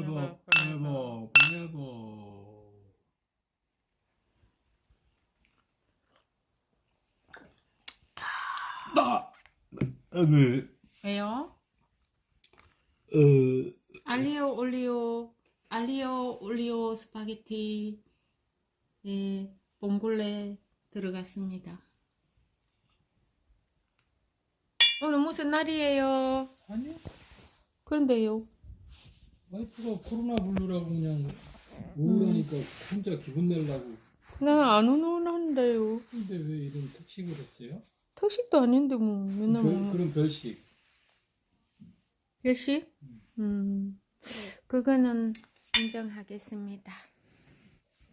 never, never, never. 나, 네, 왜요? 어, 알리오 올리오 알리오 올리오 스파게티 예, 봉골레 들어갔습니다. 오늘 무슨 날이에요? 아니요. 그런데요. 와이프가 코로나 블루라고 그냥 우울하니까 혼자 기분 내려고. 나안 우울한데요. 근데 왜 이런 특식을 했어요? 특식도 아닌데 뭐 맨날 별, 먹는 그런 별식. 일시? 음, 그거는 인정하겠습니다.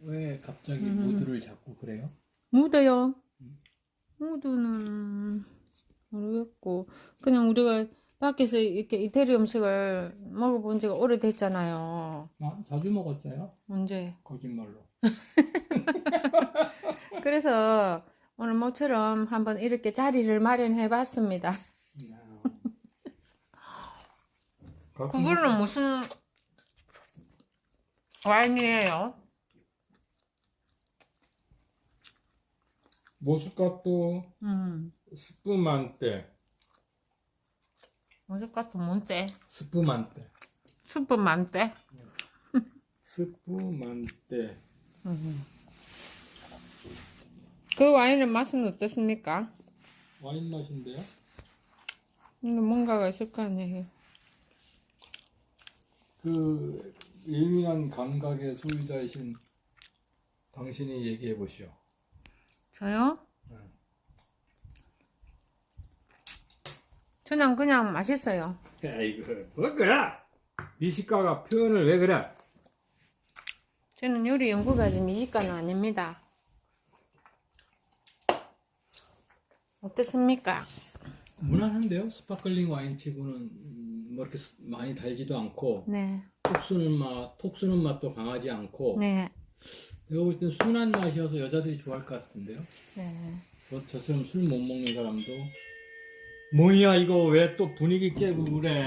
왜 갑자기 음. 무드를 잡고 그래요? 무드요? 무드는 모르겠고 그냥 우리가 밖에서 이렇게 이태리 음식을 먹어본 지가 오래됐잖아요. 아, 자주 먹었어요? 언제? 거짓말로. 그래서 오늘 모처럼 한번 이렇게 자리를 마련해 봤습니다. 그거는 무슨 와인이에요? 모스카토 음, 스푸만테 어디 같은 뭔데? 스푸만테 수프? 스푸만테 음. 그 와인의 맛은 어떻습니까? 와인 맛인데요? 근데 뭔가가 있을 거 아니에요. 그 예민한 감각의 소유자이신 당신이 얘기해 보시오. 저요? 네. 저는 그냥 맛있어요. 아이고 뭐 그래? 미식가가 표현을 왜 그래? 저는 요리 연구가지 미식가는 아닙니다. 어떻습니까? 무난한데요? 스파클링 와인치고는 음, 뭐 이렇게 스- 많이 달지도 않고 네, 톡 쏘는 맛, 톡 쏘는 맛도 강하지 않고 네, 내가 볼 땐 순한 맛이어서 여자들이 좋아할 것 같은데요? 네. 저, 저처럼 술 못 먹는 사람도 뭐야 이거 왜 또 분위기 깨고 그래?